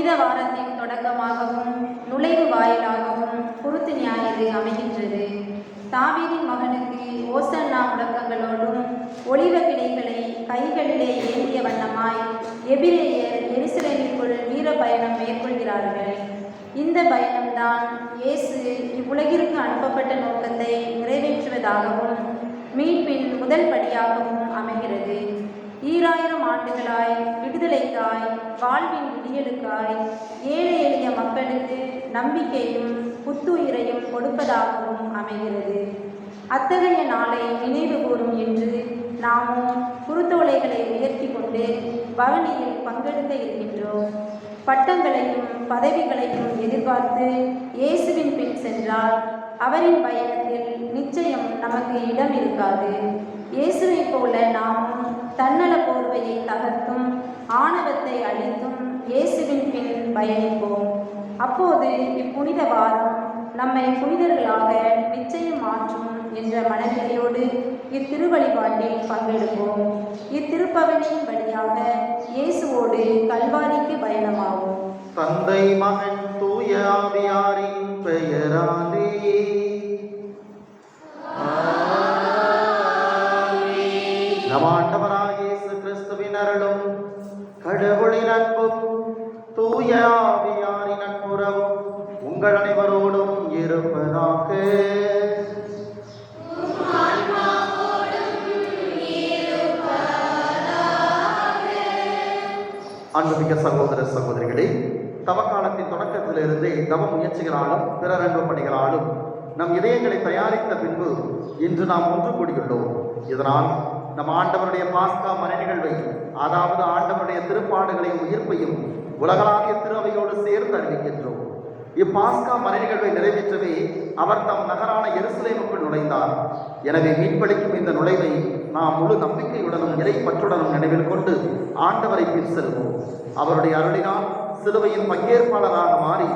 புனித வாரத்தின் தொடக்கமாகவும் நுழைவு வாயிலாகவும் குருத்து ஞாயிறு அமைகின்றது. தாவீரின் மகனுக்கு ஓசன்னா முழக்கங்களோடும் ஒளிவ கிளைகளை கைகளிலே ஏந்திய வண்ணமாய் எபிரேயர் எருசலேமிற்குள் வீர பயணம் மேற்கொள்கிறார்கள். இந்த பயணம்தான் இயேசு இவ்வுலகிற்கு அனுப்பப்பட்ட நோக்கத்தை நிறைவேற்றுவதாகவும் மீட்பின் முதல் படியாகவும் அமைகிறது. ஈராயிரம் ஆண்டுகளாய் விடுதலைக்காய் வாழ்வின் விடியலுக்காய் ஏழை எளிய மக்களுக்கு நம்பிக்கையும் புத்துயிரையும் கொடுப்பதாகவும் அமைகிறது. அத்தகைய நாளை நினைவு கூறும் என்று நாமும் குருத்தோலைகளை உயர்த்தி கொண்டு பவனியில் பங்கெடுக்க இருக்கின்றோம். பட்டங்களையும் பதவிகளையும் எதிர்பார்த்து இயேசுவின் பின் சென்றால் அவரின் பயணத்தில் நிச்சயம் நமக்கு இடம் இருக்காது இயேசுவைப் போல நாமும் தன்னல போர்வையை தகர்த்தும் ஆணவத்தை அழித்தும் இயேசுவின் பின் பயணிப்போம். அப்போது இப்புனித வாரம் நம்மை புனிதர்களாக நிச்சயம் மாற்றும் என்ற மனநிலையோடு இத்திருவழிபாட்டில் பங்கெடுப்போம். இத்திருப்பவனின் வழியாக இயேசுவோடு கல்வாரிக்கு பயணமாவோம். தந்தை மகன் தூய ஆவியாரின் பெயராலே. நம் கடவுளின் அன்பும் தூய ஆவியாரின் உங்கள் அனைவரோடும் இருப்பதாக. அன்புமிக்க சகோதர சகோதரிகளே தவக்காலத்தின் தொடக்கத்திலிருந்தே தவ முயற்சிகளாலும் பிறர் அன்பு பணிகளாலும் நம் இதயங்களை தயாரித்த பின்பு இன்று நாம் ஒன்று கூடியுள்ளோம். இதனால் நம் ஆண்டவருடைய பாஸ்கா மன நிகழ்வை அதாவது ஆண்டவருடைய திருப்பாடுகளையும் உயிர்ப்பையும் உலகளாவிய திருவையோடு சேர்ந்து அறிவிக்கின்றோம். இப்பாஸ்கா மன நிகழ்வை நிறைவேற்றவே அவர் தம் நகரான எருசலேமுக்குள் நுழைந்தார். எனவே மீன்பளிக்கும் இந்த நுழைவை நாம் முழு நம்பிக்கையுடனும் நிலைப்பற்றுடனும் நினைவில் கொண்டு ஆண்டவரை பின் செல்வோம் அவருடைய அருளினால் சிலுவையின் பங்கேற்பாளராக மாறி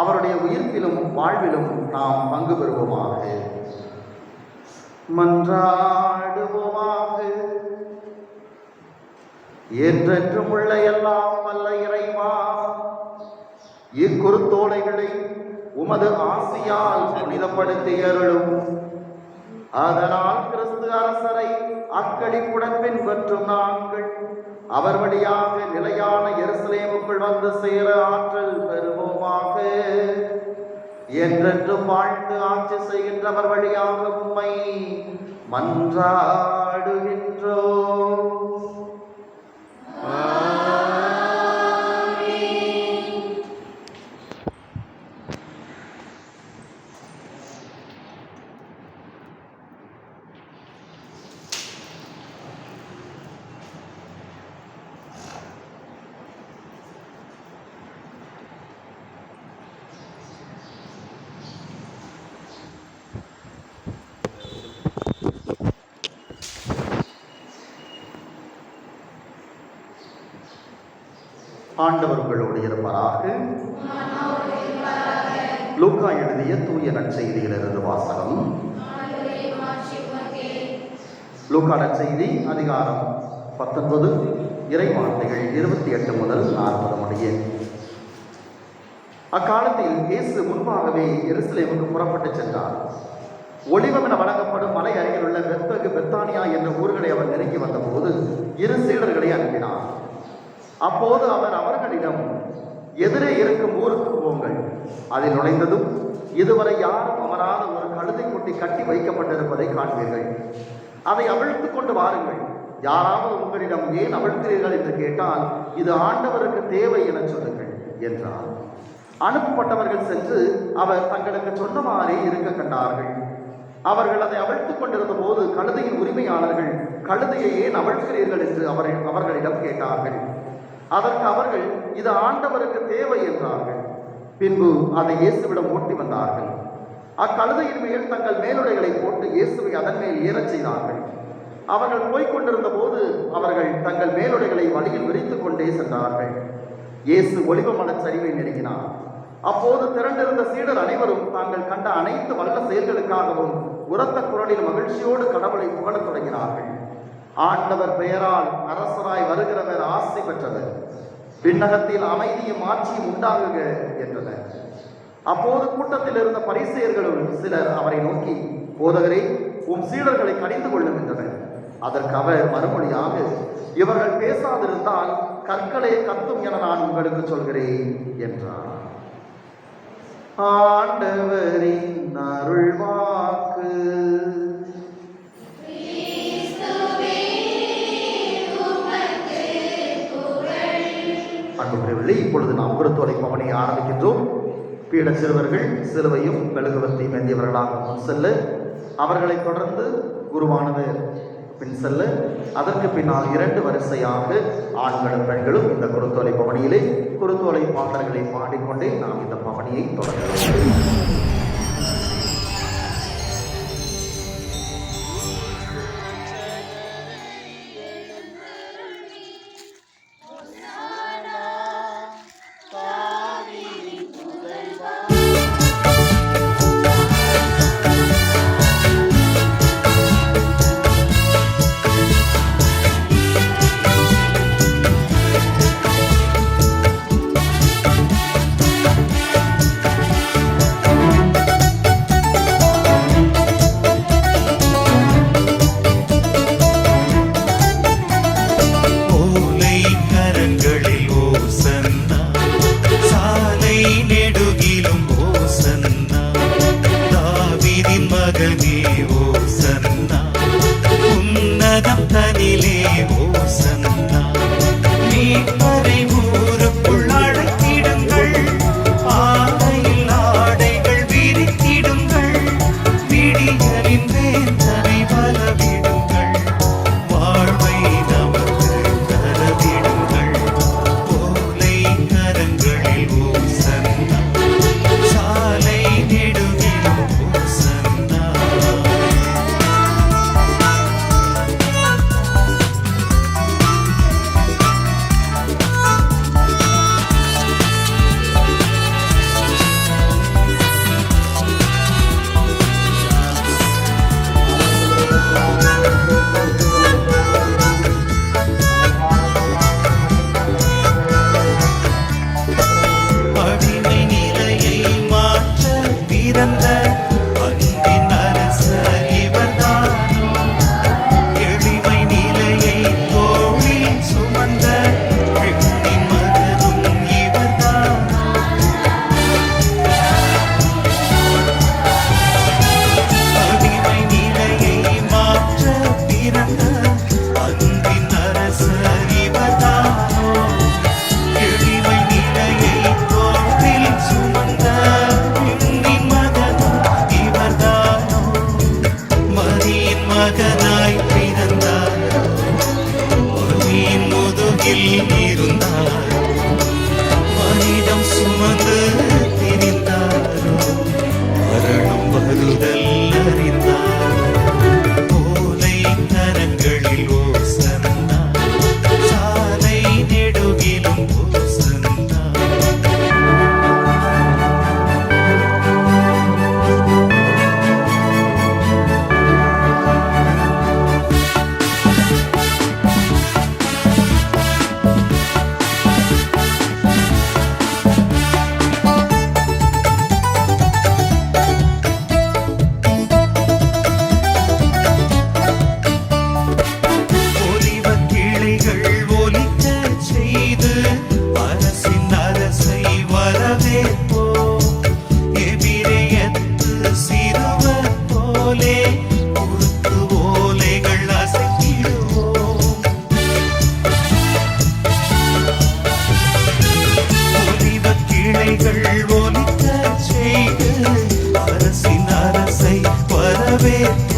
அவருடைய உயிர்ப்பிலும் வாழ்விலும் நாம் பங்கு பெறுவோமாக. மன்றாடுவோம். என்றென்றும் உள்ள எல்லாம் வல்ல இறைவா. இக்குறுத்தோலைகளை உமது ஆசியால் புனிதப்படுத்தி அருளும். அதனால் கிறிஸ்து அரசரை அக்களிப்புடன் பின்பற்றும் நாங்கள். அவர் வழியாக நிலையான எருசலேமுக்குள் வந்து சேர ஆற்றல் பெறுவோமாக. என்றென்றும் வாழ்ந்து ஆட்சி செய்கின்றவர் வழியாக உண்மை மன்றாடுகின்ற ஆண்டவர் உங்களோடு இருப்பாராக. லூக்கா எழுதிய தூய நற்செய்தியிலிருந்து வாசகம். லூக்கா நற்செய்தி அதிகாரம் பத்தொன்பது இறை வார்த்தைகள் இருபத்தி எட்டு முதல் நாற்பது முடிய அக்காலத்தில் இயேசு முன்பாகவே எருசலேமுக்கு புறப்பட்டு சென்றார். ஒளிவம் என வழங்கப்படும் மலை அருகில் உள்ள பெத்தானியா என்ற ஊர்களை அவர் நெருங்கி வந்தபோது இரு சீடர்களை அனுப்பினார். அப்போது அவர் அவர்களிடம் எதிரே இருக்கும் ஊருக்கு போங்கள். அதில் நுழைந்ததும் இதுவரை யாரும் அமராத ஒரு கழுதை குட்டி கட்டி வைக்கப்பட்டிருப்பதை காண்பீர்கள். அதை அவிழ்த்து கொண்டு வாருங்கள். யாராவது உங்களிடம் ஏன் அவிழ்க்கிறீர்கள் என்று கேட்டால் இது ஆண்டவருக்கு தேவை என சொல்லுங்கள் என்றார். அனுப்பப்பட்டவர்கள் சென்று அவர் தங்களுக்கு சொன்னமாறே இருக்க கண்டார்கள். அவர்கள் அதை அவிழ்த்துக் கொண்டிருந்த போது கழுதையின் உரிமையாளர்கள் கழுதையை ஏன் அவிழ்க்கிறீர்கள்? என்று அவரை அவர்களிடம் கேட்டார்கள். அதற்கு அவர்கள் இது ஆண்டவருக்கு தேவை என்றார்கள். பின்பு அதை இயேசுவிடம் ஓட்டி வந்தார்கள். அக்கழுதையின் மேல் தங்கள் மேலுடைகளை போட்டு இயேசுவை அதன் மேல் ஏறச் செய்தார்கள். அவர்கள் போய்கொண்டிருந்த போது அவர்கள் தங்கள் மேலுடைகளை வழியில் விரித்துக் கொண்டே சென்றார்கள். இயேசு ஒளிவ மனச்சரிவை நெருங்கினார். அப்போது திரண்டிருந்த சீடர் அனைவரும் தாங்கள் கண்ட அனைத்து வல்ல செயல்களுக்காகவும் உரத்த குரலில் மகிழ்ச்சியோடு கடவுளை புகழத் தொடங்கினார்கள். ஆண்டவர் பெயரால் அரசராய் வருகிறவர் ஆசை பெற்றவர் விண்ணகத்தில் அமைதியும் ஆட்சியும் உண்டாகுக என்றனர். அப்போது கூட்டத்தில் இருந்த பரிசெயர்களும் சிலர் அவரை நோக்கி போதகரே உம் சீடர்களை கடிந்து கொள்ளும் என்றனர். அதற்கு அவர் மறுமொழியாக இவர்கள் பேசாதிருந்தால் கற்களே கத்தும் என நான் உங்களுக்கு சொல்கிறேன் என்றார். ஆண்டவரின் அருள்வாக்கு. அன்புக்குரியவர்களே இப்பொழுது நாம் குருத்தோலை பவனியை ஆரம்பிக்கின்றோம். பீட சிறுவர்கள் சிலுவையும் மெழுகுவத்தையும் ஏந்தியவர்களாக முன் செல்ல. அவர்களைத் தொடர்ந்து குருவானது பின் செல்ல. அதற்கு பின்னால் இரண்டு வரிசையாக ஆண்களும் பெண்களும் இந்த குருத்தோலை பவனியிலே குருத்தோலை பாடல்களை பாடிக்கொண்டே நாம் இந்த பவனியை தொடங்குகிறோம். Oh. 什么？away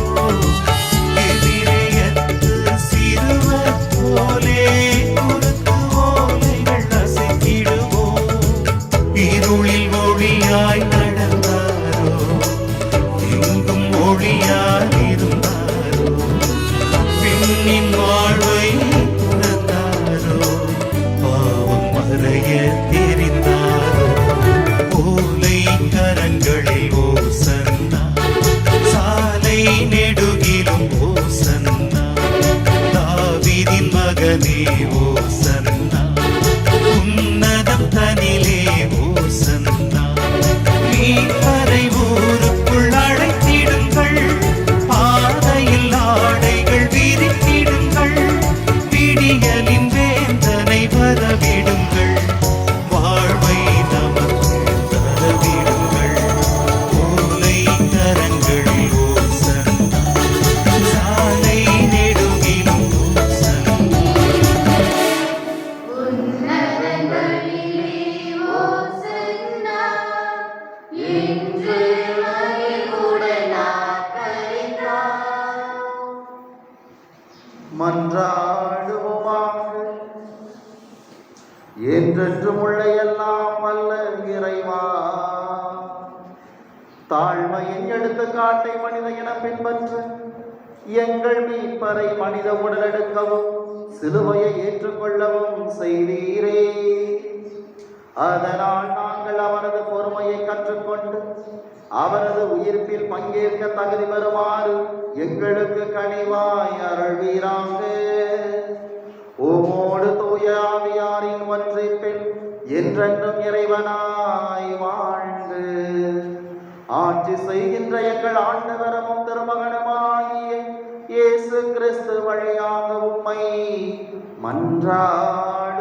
என பின்பற்ற. எங்கள் மீட்பரை மனித உடலெடுக்கவும் சிலுவையை ஏற்றுக்கொள்ளவும் செய்தீரே அதனால் நாங்கள் அவரது பொறுமையை கற்றுக்கொண்டு அவரது உயிர்ப்பில் பங்கேற்க தகுதி வருமாறு எங்களுக்கு கனிவாய் அருள்வீராங்க. உமோடு தூய ஆவியாரின் ஒன்றிப்பில் என்றென்றும் இறைவனாய் வாழ்ந்து. ஆட்சி செய்கின்ற எங்கள் ஆண்டவரமும் திருமகனுமாகிய இயேசு கிறிஸ்து வழியாக உம்மை மன்றாள்